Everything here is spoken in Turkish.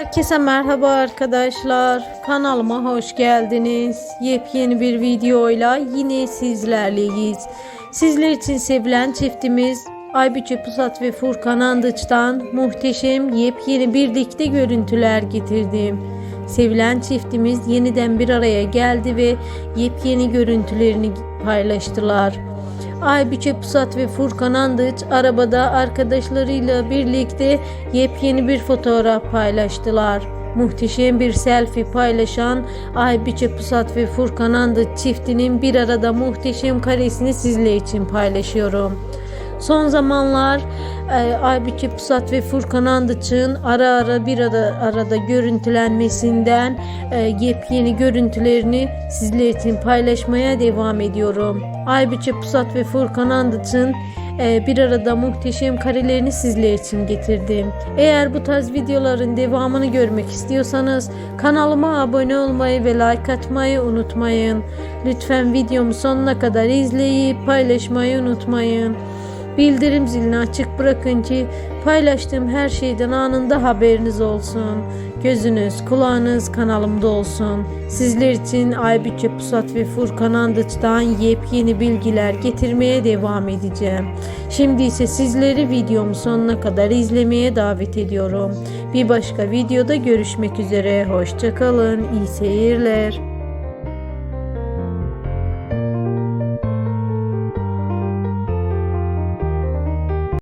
Herkese merhaba arkadaşlar. Kanalıma hoş geldiniz. Yepyeni bir videoyla yine sizlerleyiz. Sizler için sevilen çiftimiz Aybüke Pusat ve Furkan Andıç'tan muhteşem yepyeni birlikte görüntüler getirdim. Sevilen çiftimiz yeniden bir araya geldi ve yepyeni görüntülerini paylaştılar. Aybüke Pusat ve Furkan Andıç arabada arkadaşlarıyla birlikte yepyeni bir fotoğraf paylaştılar. Muhteşem bir selfie paylaşan Aybüke Pusat ve Furkan Andıç çiftinin bir arada muhteşem karesini sizler için paylaşıyorum. Son zamanlar e, Aybüke Pusat ve Furkan Andıç'ın ara ara bir arada, arada görüntülenmesinden e, yepyeni görüntülerini sizler için paylaşmaya devam ediyorum. Aybüke Pusat ve Furkan Andıç'ın e, bir arada muhteşem karelerini sizler için getirdim. Eğer bu tarz videoların devamını görmek istiyorsanız kanalıma abone olmayı ve like atmayı unutmayın. Lütfen videomu sonuna kadar izleyip paylaşmayı unutmayın. Bildirim zilini açık bırakın ki paylaştığım her şeyden anında haberiniz olsun. Gözünüz, kulağınız kanalımda olsun. Sizler için Aybüke Pusat ve Furkan Andıç'tan yepyeni bilgiler getirmeye devam edeceğim. Şimdi ise sizleri videomu sonuna kadar izlemeye davet ediyorum. Bir başka videoda görüşmek üzere. Hoşçakalın. İyi seyirler.